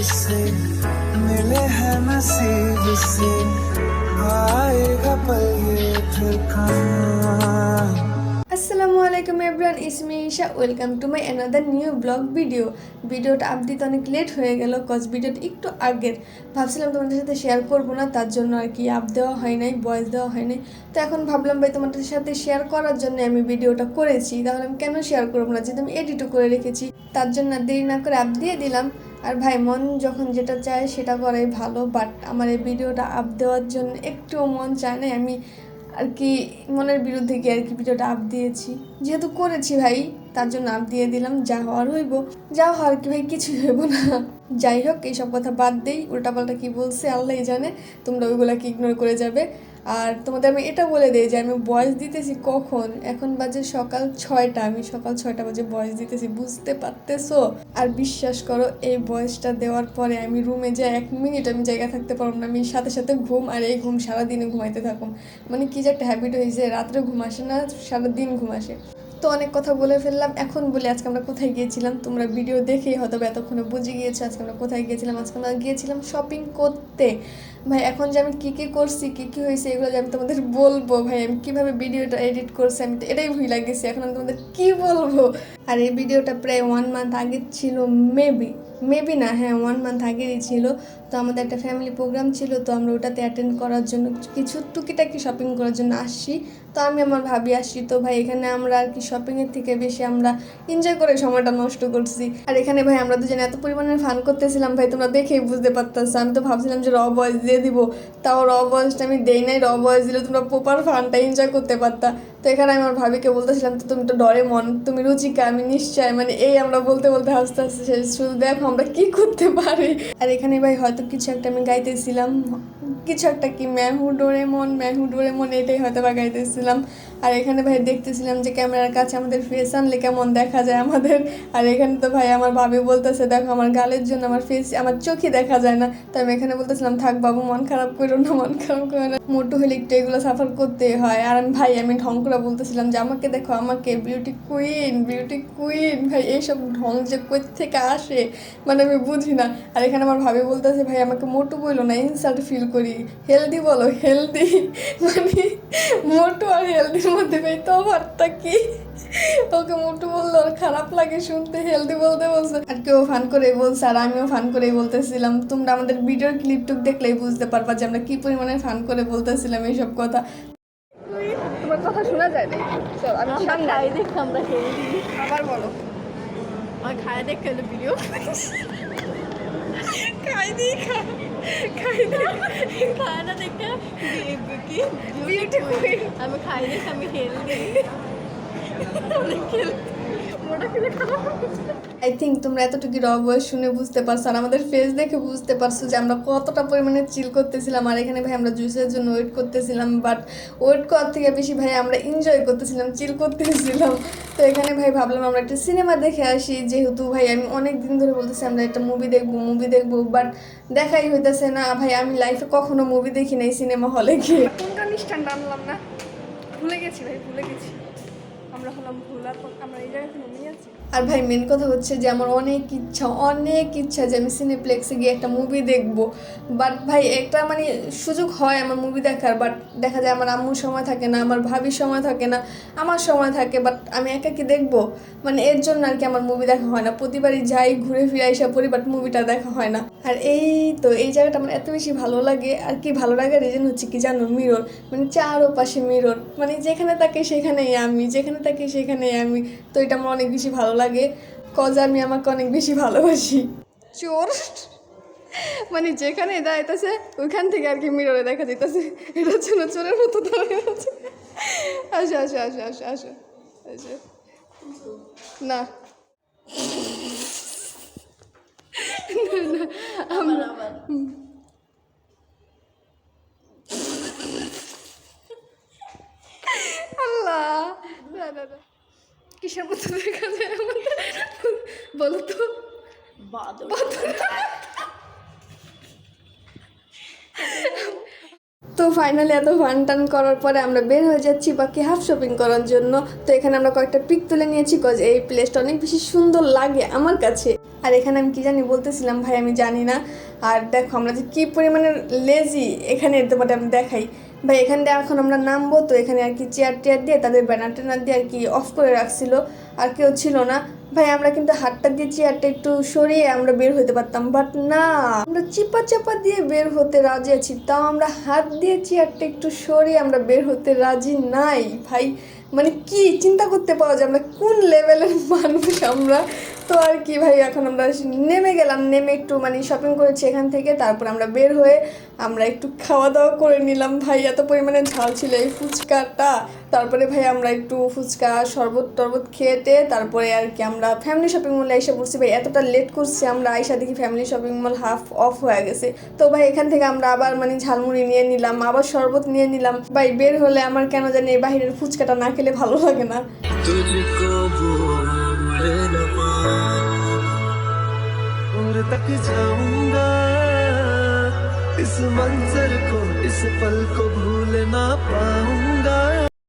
से मिले हैं नसीब से आएगा पल ये फिर कहाँ আসসালামু আলাইকুম everyone ইসমি Isha welcome to my another new blog video ভিডিওটা আপ দিতে অনেক লেট হয়ে গেল কজ ভিডিওটা একটু আগের ভাবছিলাম তোমাদের সাথে শেয়ার করবো না তার জন্য আর কি আপ দেওয়া হয় নাই ভয়েস দেওয়া হয় নাই তো এখন ভাবলাম ভাই তোমাদের সাথে শেয়ার করার জন্য আমি ভিডিওটা করেছি তাহলে আমি কেন শেয়ার করবো না যেহেতু আমি এডিটও করে রেখেছি তার জন্য আর দেরি না করে আপ দিয়ে দিলাম আর ভাই, মন যখন যেটা চায় সেটা করাই ভালো বাট আমার এই ভিডিওটা আপ দেওয়ার জন্য একটুও মন চায় না আমি আর কি মনের বিরুদ্ধে গিয়ে আর কি ভিডিওটা আপ দিয়েছি। যেহেতু করেছি ভাই তার জন্য আপ দিয়ে দিলাম, যা হওয়ার হইব। যা হওয়ার কি ভাই, কিছুই হইব না। যাই হোক, এইসব কথা বাদ দেই, উল্টাপাল্টা কি বলছে আল্লাহই জানে, তোমরা ওইগুলাকে ইগনোর করে যাবে। আর তোমাদের আমি এটা বলে দিই যে আমি বয়স দিতেছি কখন? এখন বাজে সকাল ছয়টা, আমি সকাল ছয়টা বাজে বয়স দিতেছি, বুঝতে পারতেছো? আর বিশ্বাস করো, এই বয়সটা দেওয়ার পরে আমি রুমে যে এক মিনিট আমি জায়গা থাকতে পারব না, আমি সাথে সাথে ঘুম আর এই ঘুম সারাদিনে ঘুমাইতে থাকুম। মানে কি যে একটা হ্যাবিট হয়েছে রাত্রে ঘুম আসে না, সারাদিন ঘুম আসে। তো অনেক কথা বলে ফেললাম। এখন বলি, আজকে আমরা কোথায় গিয়েছিলাম? তোমরা ভিডিও দেখেই হয়তো এতক্ষণে বুঝে গিয়েছো আজকে আমরা কোথায় গিয়েছিলাম। আজকে আমরা গিয়েছিলাম শপিং করতে। ভাই, এখন যে আমি কী কী করছি, কী কী হয়েছে, এগুলো যে আমি তোমাদের বলব, ভাই, আমি কীভাবে ভিডিওটা এডিট করছি, আমি তো এটাই ভুল লাগেছি এখন আমি তোমাদের কী বলব? আর এই ভিডিওটা প্রায় ওয়ান মান্থ আগে ছিল মেবি মেবি না হ্যাঁ ওয়ান মান্থ আগেরই ছিল। তো আমাদের একটা ফ্যামিলি প্রোগ্রাম ছিল, তো আমরা ওটাতে অ্যাটেন্ড করার জন্য কিছু টুকিটাকি শপিং করার জন্য আসছি। তো আমি আমার ভাবি আসছি, তো ভাই, এখানে আমরা আর কি শপিংয়ের থেকে বেশি আমরা এনজয় করে সময়টা নষ্ট করছি আর এখানে ভাই, আমরা দুজনে এত পরিমাণে ফান করতেছিলাম ভাই, তোমরা দেখেই বুঝতে পারতেছো। আমি তো ভাবছিলাম যে র ভয়েস দিয়ে দিব, তাও র ভয়েসটা আমি দেই নাই র ভয়েস দিলে তোমরা প্রপার ফানটা এনজয় করতে পারতা। তো এখানে আমি আমার ভাবিকে বলতেছিলাম, তো তুমি তো ডরে মন তুমি রুচিকা, আমি নিশ্চয় মানে এই আমরা বলতে বলতে হাসতে হাসতে শুধু দেখো আমরা কি করতে পারি। আর এখানে ভাই, হয়তো কিছু একটা আমি গাইতেছিলাম। কিছু একটা কি ম্যাহু ডোরে মন ম্যাহু ডোরে মন এটাই হয়তো বা গাইতেছিলাম আর এখানে ভাই দেখতেছিলাম যে ক্যামেরার কাছে আমাদের ফেস আনলে কেমন দেখা যায় আমাদের। আর এখানে তো ভাই আমার ভাবি বলতেছে, দেখো, আমার গালের জন্য আমার ফেস আমার চোখে দেখা যায় না। তো আমি এখানে বলতেছিলাম, থাক বাবু, মন খারাপ করো না, মন খারাপ করো না। মোটু হলে একটু এগুলো সাফার করতে হয়। আর আমি ভাই, আমি ঢং করে বলতেছিলাম যে, আমাকে দেখো, আমাকে বিউটি কুইন বিউটি কুইন ভাই এইসব ঢং যে কই থেকে আসে? মানে আমি বুঝি না। আর এখানে আমার ভাবি বলতেছে, ভাই, আমাকে মোটু বলল না ইনসাল্ট ফিল করি। হেলদি বলো হেলদি মানে মোটু আর হেলদির মধ্যে ভাই তফাৎটা কি? ওকে মোটু বলল আর খারাপ লাগে শুনতে হেলদি বলতে বলছে। আর কেউ ফান করে বলছে আর আমিও ফান করেই বলতেছিলাম তোমরা আমাদের ভিডিওর ক্লিপটুক দেখলেই বুঝতে পারবা যে আমরা কি পরিমাণে ফান করে বলতেছিলাম এইসব কথা। তোমার কথা শোনা যায় না চল আমি সামনে খাই দেখে আমরা খেয়ে আবার বলো। আর খায় দেখে ভিডিও। খাই দিই খাই দিই খায় না দেখে কি বিউটিফুল আমি খাই দেখে আমি হেলদি আই থিঙ্ক তোমরা এতটুকু র বয়স শুনে বুঝতে পারছ আর আমাদের ফেস দেখে বুঝতে পারছ যে আমরা কতটা পরিমাণে চিল করতেছিলাম। আর এখানে ভাই আমরা জুসের জন্য ওয়েট করতেছিলাম বাট ওয়েট করার থেকে বেশি ভাই আমরা এনজয় করতেছিলাম চিল করতেছিলাম। তো এখানে ভাই ভাবলাম আমরা একটা সিনেমা দেখে আসি। যেহেতু ভাই আমি অনেক দিন ধরে বলতেছি আমরা একটা মুভি দেখব মুভি দেখব বাট দেখাই হইতেছে না। ভাই আমি লাইফে কখনো মুভি দেখি নাই সিনেমা হলে গিয়ে। কোনটা নিষ্ঠানটা আনলাম না? ভুলে গেছি ভাই ভুলে গেছি। আমরা হলাম ভুলা আমরা এই জায়গায় আছি। আর ভাই মেন কথা হচ্ছে যে আমার অনেক ইচ্ছা অনেক ইচ্ছা যে আমি সিনেপ্লেক্সে গিয়ে একটা মুভি দেখব। বাট ভাই, একটা মানে সুযোগ হয় আমার মুভি দেখার বাট দেখা যায় আমার আম্মুর সময় থাকে না, আমার ভাবির সময় থাকে না, আমার সময় থাকে বাট আমি একা কি দেখব? মানে এর জন্য আর কি আমার মুভি দেখা হয় না। প্রতিবারই যাই, ঘুরে ফিরে এসে পড়ি বাট মুভিটা দেখা হয় না। আর এই তো, এই জায়গাটা আমার এত বেশি ভালো লাগে, আর কি ভালো লাগার রিজন হচ্ছে কি জানো? মিরর মানে চারো পাশে মিরর মানে যেখানে থাকে সেখানেই আমি, যেখানে থাকি সেখানে আমি, তো এটা আমার অনেক বেশি ভালো লাগে। কজ আমি আমাকে অনেক বেশি ভালোবাসি। চোর। মানে যেখানে দাঁড়াইতেছে, ওইখান থেকে আর কি মিররে দেখা যেতেছে এটা ছিল চোরের মতো দাঁড়িয়ে আছে। আসো আসো আসো আসো আসো আসো। না। আবার আবার আল্লাহ না না না কিসের মতো দেখা যায় আমাদের বলো তো বাদর তো ফাইনালি এত ফান টান করার পরে আমরা বের হয়ে যাচ্ছি বাকি হাফ শপিং করার জন্য। তো এখানে আমরা কয়েকটা পিক তুলে নিয়েছি কজ এই প্লেসটা অনেক বেশি সুন্দর লাগে আমার কাছে। আর এখানে আমি কি জানি বলতেছিলাম ভাই আমি জানি না। আর দেখো আমরা যে কী পরিমাণে লেজি এখানে তোমাদের আমি দেখাই। ভাই, এখান দিয়ে এখন আমরা নামবো তো এখানে আর কি চেয়ার টেয়ার দিয়ে তাদের ব্যানার ট্যানার দিয়ে আর কি অফ করে রাখছিল, আর কেউ ছিল না। ভাই, আমরা কিন্তু হাতটা দিয়ে চেয়ারটা একটু সরিয়ে আমরা বের হতে পারতাম বাট না। আমরা চিপা চাপা দিয়ে বের হতে রাজি আছি, তাও আমরা হাত দিয়ে চেয়ারটা একটু সরিয়ে আমরা বের হতে রাজি নাই। ভাই মানে কি চিন্তা করতে পাওয়া যায়? আমরা কোন লেভেলের মানুষ আমরা? তো আর কি ভাই, এখন আমরা নেমে গেলাম, নেমে একটু মানে শপিং করেছি এখান থেকে, তারপর আমরা বের হয়ে আমরা একটু খাওয়া দাওয়া করে নিলাম। ভাই, এত পরিমাণে ঝাল ছিল এই ফুচকাটা। তারপরে ভাই, আমরা একটু ফুচকা, শরবত, টরবত খেয়েটে, তারপরে আর কি আমরা ফ্যামিলি শপিং মলে এসে পড়ছি। ভাই, এতটা লেট করছি আমরা, আইসা দেখি family shopping mall half off হয়ে গেছে। তো ভাই, এখান থেকে আমরা আবার মানে ঝালমুড়ি নিয়ে নিলাম, আবার শরবত নিয়ে নিলাম। ভাই, বের হলে আমার কেন জানি এই বাহিরের ফুচকাটা না খেলে ভালো লাগে না। तक जाऊँगा। इस मंजर को इस पल को भूल ना पाऊँ।